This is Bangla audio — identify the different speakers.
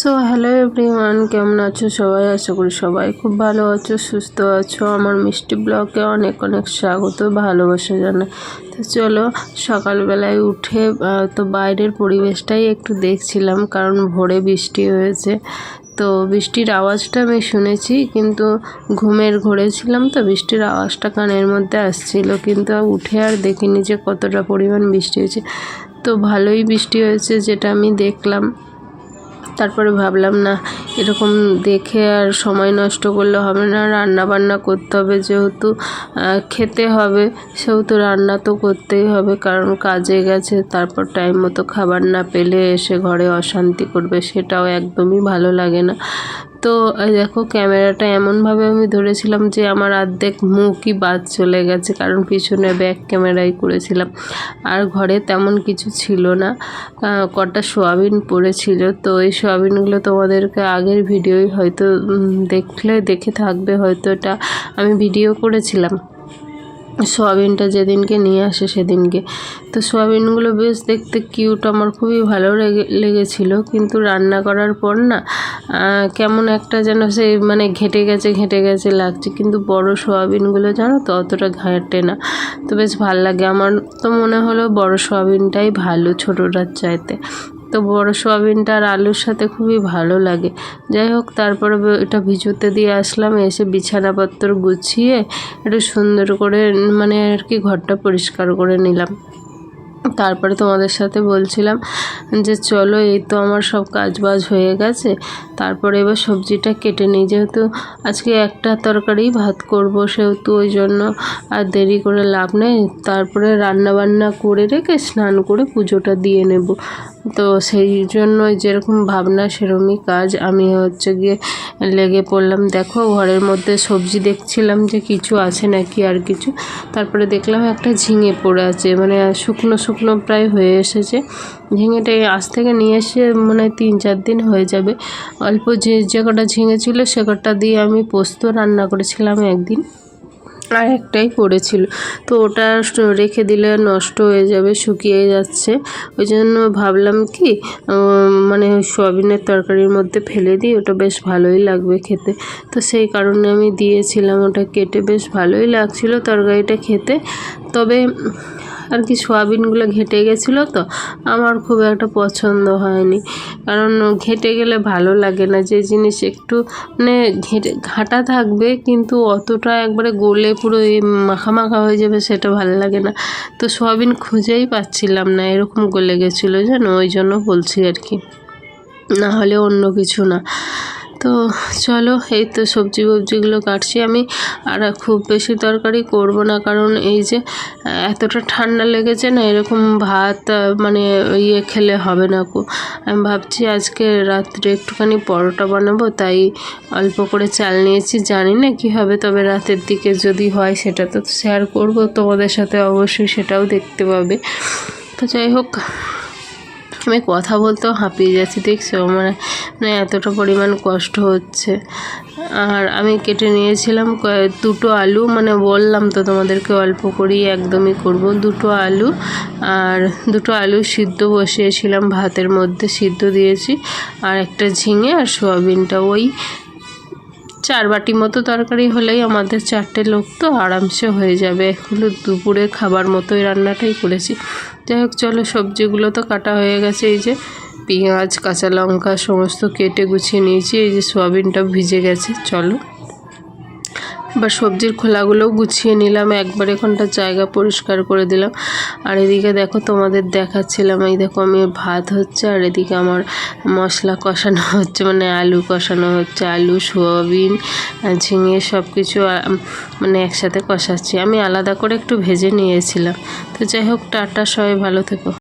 Speaker 1: সো হ্যালো এভরিওয়ান, কেমন আছো সবাই? আশা করি সবাই খুব ভালো আছো, সুস্থ আছো। আমার মিষ্টি ব্লগে অনেক অনেক স্বাগত, ভালোবাসা জানাই। তো চলো, সকালবেলায় উঠে তো বাইরের পরিবেশটাই একটু দেখছিলাম, কারণ ভোরে বৃষ্টি হয়েছে। তো বৃষ্টির আওয়াজটা আমি শুনেছি, কিন্তু ঘুমের ঘোরে ছিলাম তো বৃষ্টির আওয়াজটা কানের মধ্যে আসছিল, কিন্তু উঠে আর দেখিনি যে কতটা পরিমাণ বৃষ্টি হয়েছে। তো ভালোই বৃষ্টি হয়েছে, যেটা আমি দেখলাম। তারপরে ভাবলাম, না, এরকম দেখে আর সময় নষ্ট করলে হবে না। রান্না বান্না করতে হবে যেহেতু খেতে হবে। সেহেতু রান্না তো করতেই হবে, কারণ কাজে গেছে। তারপর টাইম মতো খাবার না পেলে এসে ঘরে অশান্তি করবে, সেটাও একদমই ভালো লাগে না। তো দেখো, ক্যামেরাটা এমনভাবে আমি ধরেছিলাম যে আমার অর্ধেক মুখই বাদ চলে গেছে, কারণ পিছনে ব্যাক ক্যামেরাই করেছিলাম। আর ঘরে তেমন কিছু ছিল না। কটা সোয়াবিন পড়েছিল। তো এই সোয়াবিনগুলো তোমাদেরকে আগের ভিডিওই হয়তো দেখলে, দেখে থাকবে হয়তো এটা আমি ভিডিও করেছিলাম। সোয়াবিনটা যেদিনকে নিয়ে আসে সেদিনকে। তো সোয়াবিনগুলো বেশ দেখতে কিউট আমার খুবই ভালো লেগে, লেগেছিলো। কিন্তু রান্না করার পর না কেমন একটা যেন সে মানে ঘেটে গেছে ঘেটে গেছে লাগছে। কিন্তু বড় সোয়াবিনগুলো জানো তো, অতটা ঘাটে না। তো বেশ ভালো লাগে। আমার তো মনে হলো বড় সোয়াবিনটাই ভালো ছোটোটার চাইতে। তো বড় সোয়াবিনটা আর আলুর সাথে খুবই ভালো লাগে। যাই হোক, তারপরে এটা ভিজুতে দিয়ে আসলাম। এসে বিছানাপত্র গুছিয়ে একটু সুন্দর করে মানে আর কি, ঘরটা পরিষ্কার করে নিলাম। তারপরে তোমাদের সাথে বলছিলাম যে চলো এই তো আমার সব কাজ বাজ হয়ে গেছে। তারপরে এবার সবজিটা কেটে নিই। যেহেতু আজকে একটা তরকারি ভাত করব সেহেতু ওই জন্য আর দেরি করে লাভ নেই। তারপরে রান্না বান্না করে রেখে স্নান করে পুজোটা দিয়ে নেব। তো সেই জন্য যেরকম ভাবনা, সেরকমই কাজ। আমি হচ্ছে গিয়ে লেগে পড়লাম, দেখো, ঘরের মধ্যে সবজি দেখছিলাম যে কিছু আছে নাকি আর কিছু। তারপরে দেখলাম একটা ঝিঙে পড়ে আছে মানে শুকনো শুকনো প্রায় হয়ে এসেছে। ঝিঙেটা আজ থেকে নিয়ে এসে মনে তিন চার দিন হয়ে যাবে। অল্প যে যে কটা ঝিঙে ছিল, সে কটা দিয়ে আমি পোস্ত রান্না করেছিলাম একদিন। আর একটাই পড়েছিল। তো ওটা রেখে দিলে নষ্ট হয়ে যাবে, শুকিয়ে যাচ্ছে। ওই জন্য ভাবলাম কি মানে সোয়াবিনের তরকারির মধ্যে ফেলে দিই, ওটা বেশ ভালোই লাগবে খেতে। তো সেই কারণে আমি দিয়েছিলাম, ওটা কেটে বেশ ভালোই লাগছিল তরকারিটা খেতে। তবে আর কি সোয়াবিনগুলো ঘেটে গেছিল তো, আমার খুব একটা পছন্দ হয়নি। কারণ ঘেটে গেলে ভালো লাগে না, যে জিনিস একটু মানে ঘেটে, ঘাটা থাকবে কিন্তু অতটা একবারে গলে পুরো মাখা মাখা হয়ে যাবে সেটা ভালো লাগে না। তো সোয়াবিন খুঁজেই পাচ্ছিলাম না, এরকম গলে গেছিল জানো, ওই জন্য বলছি আর কি। না হলে অন্য কিছু না। তো চলো, এই তো সবজি ফবজিগুলো কাটছি আমি। আর খুব বেশি তরকারি করব না, কারণ এই যে, এতটা ঠান্ডা লেগেছে না, এরকম ভাত মানে ইয়ে খেলে হবে না কো। আমি ভাবছি আজকে রাত্রে একটুখানি পরোটা বানাবো, তাই অল্প করে চাল নিয়েছি, জানি না কী হবে, তবে রাতের দিকে যদি হয় সেটা তো শেয়ার করব। তোমাদের সাথে অবশ্যই সেটাও দেখতে পাবে। তো যাই হোক আমি কথা বলতেও হাঁপিয়ে যাচ্ছি, দেখছ? মানে মানে এতটা পরিমাণ কষ্ট হচ্ছে। আর আমি কেটে নিয়েছিলাম দুটো আলু মানে বললাম তো তোমাদেরকে অল্প করেই একদমই করব। দুটো আলু আর দুটো আলু সিদ্ধ বসিয়েছিলাম ভাতের মধ্যে, সিদ্ধ দিয়েছি। আর একটা ঝিঙে আর সোয়াবিনটা। ওই চার বাটি মতো তরকারি হলেই আমাদের চারটে লোক তো আরামসে হয়ে যাবে। হলো দুপুরে খাবার মতোই রান্নাটাই করেছি। যাই হোক চলো সবজিগুলো তো কাটা হয়ে গেছে। এই যে পেঁয়াজ, কাঁচা লঙ্কা, সমস্ত কেটে গুছিয়ে নিয়েছি। এই যে সোয়াবিনটা ভিজে গেছে, চলো। এবার সবজির খোলাগুলোও গুছিয়ে নিলাম, একবার এখানটা জায়গা পরিষ্কার করে দিলাম। আর এদিকে দেখো তোমাদের দেখাচ্ছিলাম, এই দেখো আমি ভাত হচ্ছে আর এদিকে আমার মশলা কষানো হচ্ছে মানে আলু কষানো হচ্ছে, আলু, সোয়াবিন, ঝিঙে সব কিছু মানে একসাথে কষাচ্ছি। আমি আলাদা করে একটু ভেজে নিয়েছিলাম। তো যাই হোক, টাটা সবাই, ভালো থেকো।